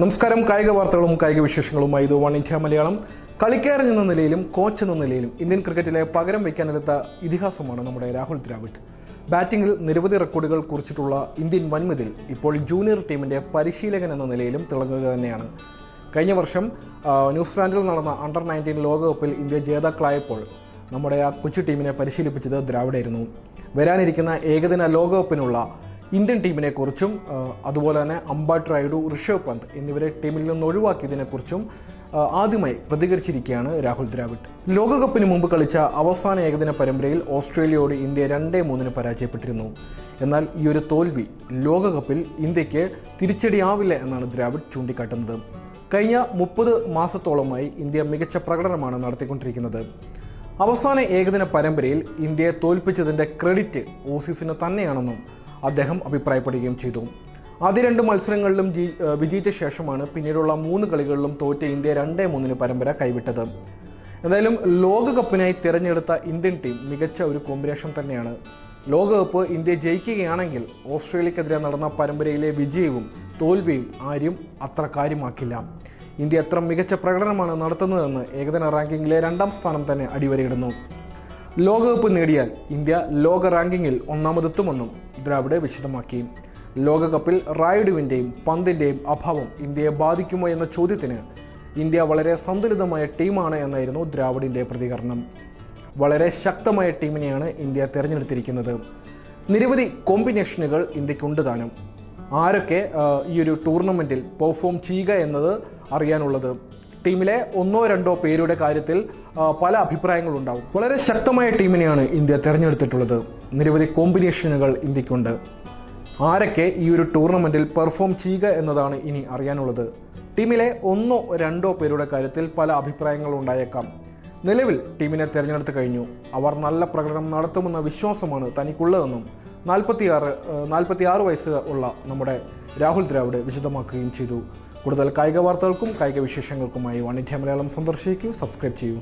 നമസ്കാരം. കായിക വാർത്തകളും കായിക വിശേഷങ്ങളുമായി ഇത് വൺ ഇന്ത്യ മലയാളം. കളിക്കാരൻ എന്ന നിലയിലും കോച്ച് എന്ന നിലയിലും ഇന്ത്യൻ ക്രിക്കറ്റിലെ പകരം വയ്ക്കാനെടുത്ത ഇതിഹാസമാണ് നമ്മുടെ രാഹുൽ ദ്രാവിഡ്. ബാറ്റിംഗിൽ നിരവധി റെക്കോർഡുകൾ കുറിച്ചിട്ടുള്ള ഇന്ത്യൻ വൻമതിൽ ഇപ്പോൾ ജൂനിയർ ടീമിന്റെ പരിശീലകൻ എന്ന നിലയിലും തിളങ്ങുക തന്നെയാണ്. കഴിഞ്ഞ വർഷം ന്യൂസിലാൻഡിൽ നടന്ന അണ്ടർ നയന്റീൻ ലോകകപ്പിൽ ഇന്ത്യ ജേതാക്കളായപ്പോൾ നമ്മുടെ ആ കൊച്ചു ടീമിനെ പരിശീലിപ്പിച്ചത് ദ്രാവിഡായിരുന്നു. വരാനിരിക്കുന്ന ഏകദിന ലോകകപ്പിനുള്ള ഇന്ത്യൻ ടീമിനെ കുറിച്ചും അതുപോലെ തന്നെ അംബാട്ട് റൈഡു ഋഷഭ് പന്ത് എന്നിവരെ ടീമിൽ നിന്ന് ഒഴിവാക്കിയതിനെക്കുറിച്ചും ആദ്യമായി പ്രതികരിച്ചിരിക്കുകയാണ് രാഹുൽ ദ്രാവിഡ്. ലോകകപ്പിന് മുമ്പ് കളിച്ച അവസാന ഏകദിന പരമ്പരയിൽ ഓസ്ട്രേലിയയോട് ഇന്ത്യ രണ്ടേ മൂന്നിന് പരാജയപ്പെട്ടിരുന്നു. എന്നാൽ ഈ ഒരു തോൽവി ലോകകപ്പിൽ ഇന്ത്യയ്ക്ക് തിരിച്ചടിയാവില്ല എന്നാണ് ദ്രാവിഡ് ചൂണ്ടിക്കാട്ടുന്നത്. കഴിഞ്ഞ മുപ്പത് മാസത്തോളമായി ഇന്ത്യ മികച്ച പ്രകടനമാണ് നടത്തിക്കൊണ്ടിരിക്കുന്നത്. അവസാന ഏകദിന പരമ്പരയിൽ ഇന്ത്യയെ തോൽപ്പിച്ചതിന്റെ ക്രെഡിറ്റ് ഓസീസിന് തന്നെയാണെന്നും അദ്ദേഹം അഭിപ്രായപ്പെടുകയും ചെയ്തു. ആദ്യ രണ്ട് മത്സരങ്ങളിലും ജി- വിജയിച്ച ശേഷമാണ് പിന്നീടുള്ള മൂന്ന് കളികളിലും തോറ്റ ഇന്ത്യ രണ്ടേ മൂന്നിന് പരമ്പര കൈവിട്ടത്. എന്തായാലും ലോകകപ്പിനായി തിരഞ്ഞെടുത്ത ഇന്ത്യൻ ടീം മികച്ച ഒരു കോമ്പിനേഷൻ തന്നെയാണ്. ലോകകപ്പ് ഇന്ത്യ ജയിക്കുകയാണെങ്കിൽ ഓസ്ട്രേലിയക്കെതിരെ നടന്ന പരമ്പരയിലെ വിജയവും തോൽവിയും ആരും അത്ര കാര്യമാക്കില്ല. ഇന്ത്യ എത്ര മികച്ച പ്രകടനമാണ് നടത്തുന്നതെന്ന് ഏകദിന റാങ്കിങ്ങിലെ രണ്ടാം സ്ഥാനം തന്നെ അടിവരയിടുന്നു. ലോകകപ്പ് നേടിയാൽ ഇന്ത്യ ലോക റാങ്കിങ്ങിൽ ഒന്നാമതെത്തുമെന്നും ദ്രാവിഡ് വിശദമാക്കി. ലോകകപ്പിൽ റായിഡുവിന്റെയും പന്തിന്റെയും അഭാവം ഇന്ത്യയെ ബാധിക്കുമോ എന്ന ചോദ്യത്തിന് ഇന്ത്യ വളരെ സന്തുലിതമായ ടീമാണ് എന്നായിരുന്നു ദ്രാവിഡിന്റെ പ്രതികരണം. വളരെ ശക്തമായ ടീമിനെയാണ് ഇന്ത്യ തിരഞ്ഞെടുത്തിരിക്കുന്നത്. നിരവധി കോമ്പിനേഷനുകൾ ഇന്ത്യക്കുണ്ട് താനും. ആരൊക്കെ ഈ ഒരു ടൂർണമെന്റിൽ പെർഫോം ചെയ്യുക എന്നത് അറിയാനുള്ളത്? ടീമിലെ ഒന്നോ രണ്ടോ പേരുടെ കാര്യത്തിൽ പല അഭിപ്രായങ്ങളുണ്ടാവും. വളരെ ശക്തമായ ടീമിനെയാണ് ഇന്ത്യ തിരഞ്ഞെടുത്തിട്ടുള്ളത്. നിരവധി കോമ്പിനേഷനുകൾ ഇന്ത്യക്കുണ്ട്. ആരൊക്കെ ഈ ഒരു ടൂർണമെന്റിൽ പെർഫോം ചെയ്യുക എന്നതാണ് ഇനി അറിയാനുള്ളത്. ടീമിലെ ഒന്നോ രണ്ടോ പേരുടെ കാര്യത്തിൽ പല അഭിപ്രായങ്ങളും ഉണ്ടായേക്കാം. നിലവിൽ ടീമിനെ തിരഞ്ഞെടുത്ത് കഴിഞ്ഞു. അവർ നല്ല പ്രകടനം നടത്തുമെന്ന വിശ്വാസമാണ് തനിക്കുള്ളതെന്നും നാൽപ്പത്തിയാറ് നാൽപ്പത്തിയാറ് വയസ്സ് ഉള്ള നമ്മുടെ രാഹുൽ ദ്രാവിഡ് വിശദമാക്കുകയും ചെയ്തു. കൂടുതൽ കായിക വാർത്തകൾക്കും കായിക വിശേഷങ്ങൾക്കുമായി വൺ മലയാളം സന്ദർശിക്കൂ. സബ്സ്ക്രൈബ് ചെയ്യൂ.